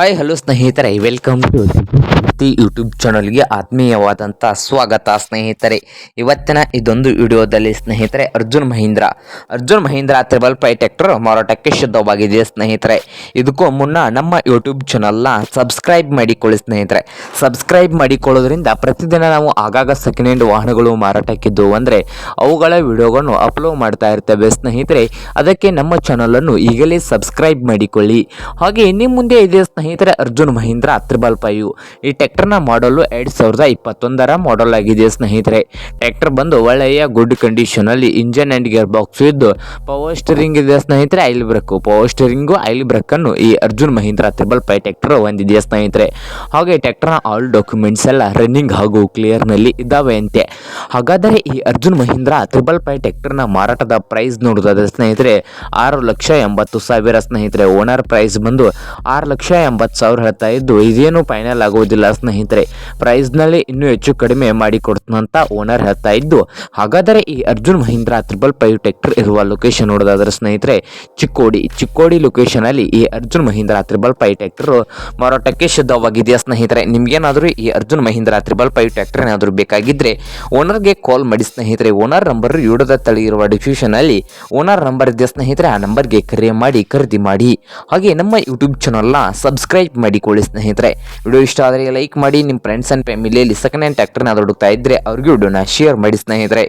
Hi hello ಸ್ನೇಹಿತರೆ welcome to the YouTube ಚಾನಲ್ಗೆ ಆತ್ಮೀಯವಾದಂಥ ಸ್ವಾಗತ, ಸ್ನೇಹಿತರೆ. ಇವತ್ತಿನ ಇದೊಂದು ವಿಡಿಯೋದಲ್ಲಿ ಸ್ನೇಹಿತರೆ, Arjun Mahindra. Arjun Mahindra triple five tractor ಮಾರಾಟಕ್ಕೆ ಶುದ್ಧವಾಗಿದೆ ಸ್ನೇಹಿತರೆ? ಇದಕ್ಕೂ ಮುನ್ನ ನಮ್ಮ ಯೂಟ್ಯೂಬ್ ಚಾನಲ್ನ ಸಬ್ಸ್ಕ್ರೈಬ್ ಮಾಡಿಕೊಳ್ಳಿ ಸ್ನೇಹಿತರೆ. ಸಬ್ಸ್ಕ್ರೈಬ್ ಮಾಡಿಕೊಳ್ಳೋದ್ರಿಂದ ಪ್ರತಿದಿನ ನಾವು ಆಗಾಗ ಸೆಕೆಂಡ್ ಹ್ಯಾಂಡ್ ವಾಹನಗಳು ಮಾರಾಟಕ್ಕಿದ್ದವು ಅಂದರೆ ಅವುಗಳ ವಿಡಿಯೋಗಳನ್ನು ಅಪ್ಲೋಡ್ ಮಾಡ್ತಾ ಇರ್ತೇವೆ ಸ್ನೇಹಿತರೆ. ಅದಕ್ಕೆ ನಮ್ಮ ಚಾನಲನ್ನು ಈಗಲೇ ಸಬ್ಸ್ಕ್ರೈಬ್ ಮಾಡಿಕೊಳ್ಳಿ. ಹಾಗೆ ನಿಮ್ಮ ಮುಂದೆ ಇದೆ ಸ್ನೇಹಿತರೆ, ಅರ್ಜುನ್ ಮಹೀಂದ್ರ ತ್ರಿಬಲ್ ಫೈವ್ ಈ ಟ್ರ್ಯಾಕ್ಟರ್ನ ಮಾಡಲು ಎರಡು ಸಾವಿರದ ಇಪ್ಪತ್ತೊಂದರ ಮಾಡಲ್ ಆಗಿದೆ ಸ್ನೇಹಿತರೆ. ಟ್ರ್ಯಾಕ್ಟರ್ ಬಂದು ಒಳ್ಳೆಯ ಗುಡ್ ಕಂಡೀಷನಲ್ಲಿ ಇಂಜನ್ ಆ್ಯಂಡ್ ಗೇರ್ ಬಾಕ್ಸ್ ಇದ್ದು ಪವರ್ ಸ್ಟೀರಿಂಗ್ ಇದೆ ಸ್ನೇಹಿತರೆ oil brake power steering oil ಬ್ರೇಕನ್ನು ಈ Arjun Mahindra triple five tractor ಹೊಂದಿದೆಯ ಸ್ನೇಹಿತರೆ. ಹಾಗೆ ಟ್ರ್ಯಾಕ್ಟರ್ನ ಆಲ್ ಡಾಕ್ಯುಮೆಂಟ್ಸ್ ಎಲ್ಲ ರನ್ನಿಂಗ್ ಹಾಗೂ ಕ್ಲಿಯರ್ನಲ್ಲಿ ಇದ್ದಾವೆ ಅಂತೆ. ಹಾಗಾದರೆ ಈ ಅರ್ಜುನ್ ಮಹೀಂದ್ರ ತ್ರಿಬಲ್ ಫೈ ಟ್ರ್ಯಾಕ್ಟರ್ನ ಮಾರಾಟದ ಪ್ರೈಸ್ ನೋಡೋದಾದ್ರೆ ಸ್ನೇಹಿತರೆ, ಆರು ಲಕ್ಷ ಎಂಬತ್ತು ಸಾವಿರ ಸ್ನೇಹಿತರೆ. ಓನರ್ ಪ್ರೈಸ್ ಬಂದು ಆರು ಲಕ್ಷ ಎಂಬತ್ತು ಸಾವಿರ ಹೇಳ್ತಾ ಇದ್ದು, ಇದೇನು ಫೈನಲ್ ಆಗುವುದಿಲ್ಲ ಸ್ನೇಹಿತರೆ, ಪ್ರೈಸ್ನಲ್ಲಿ ಇನ್ನೂ ಹೆಚ್ಚು ಕಡಿಮೆ ಮಾಡಿ ಅಂತ ಓನರ್ ಹೇಳ್ತಾ ಇದ್ದು, ಹಾಗಾದರೆ ಈ Arjun Mahindra triple five tractor ಇರುವ ಲೊಕೇಶನ್ ನೋಡೋದಾದ್ರೆ ಸ್ನೇಹಿತರೆ, ಚಿಕ್ಕೋಡಿ ಚಿಕ್ಕೋಡಿ ಲೊಕೇಶನಲ್ಲಿ ಈ Arjun Mahindra triple five tractor ಮಾರಾಟಕ್ಕೆ ಶುದ್ಧವಾಗಿದೆಯಾ ಸ್ನೇಹಿತರೆ? ನಿಮಗೇನಾದರೂ ಈ Arjun Mahindra triple five tractor ಏನಾದರೂ ಬೇಕಾಗಿದ್ದರೆ ಓನರ್ಗೆ ಕಾಲ್ ಮಾಡಿ ಸ್ನೇಹಿತರೆ ಓನರ್ ನಂಬರ್ ವಿಡಿಯೋದ ತಳಿ ಇರುವ ಡಿಸ್ಕ್ರಿಪ್ಷನಲ್ಲಿ ಓನರ್ ನಂಬರ್ ಇದೆ ಸ್ನೇಹಿತರೆ, ಆ ನಂಬರ್ಗೆ ಕರೆ ಮಾಡಿ, ಖರೀದಿ ಮಾಡಿ. ಹಾಗೆ ನಮ್ಮ ಯೂಟ್ಯೂಬ್ ಚಾನಲ್ನ ಸಬ್ಸ್ಕ್ರೈಬ್ ಮಾಡಿಕೊಳ್ಳಿ ಸ್ನೇಹಿತರೆ. ವಿಡಿಯೋ ಇಷ್ಟ ಆದರೆ ಲೈಕ್ ಮಾಡಿ ನಿಮ್ಮ ಫ್ರೆಂಡ್ಸ್ ಆ್ಯಂಡ್ ಫ್ಯಾಮಿಲಿಯಲ್ಲಿ ಸೆಕೆಂಡ್ ಹ್ಯಾಂಡ್ ಟ್ರ್ಯಾಕ್ಟರ್ನ ಹುಡುಕ್ತಾ ಇದ್ದರೆ ಅವ್ರಿಗೂ ವಿಡಿಯೋನ ಶೇರ್ ಮಾಡಿ ಸ್ನೇಹಿತರೆ.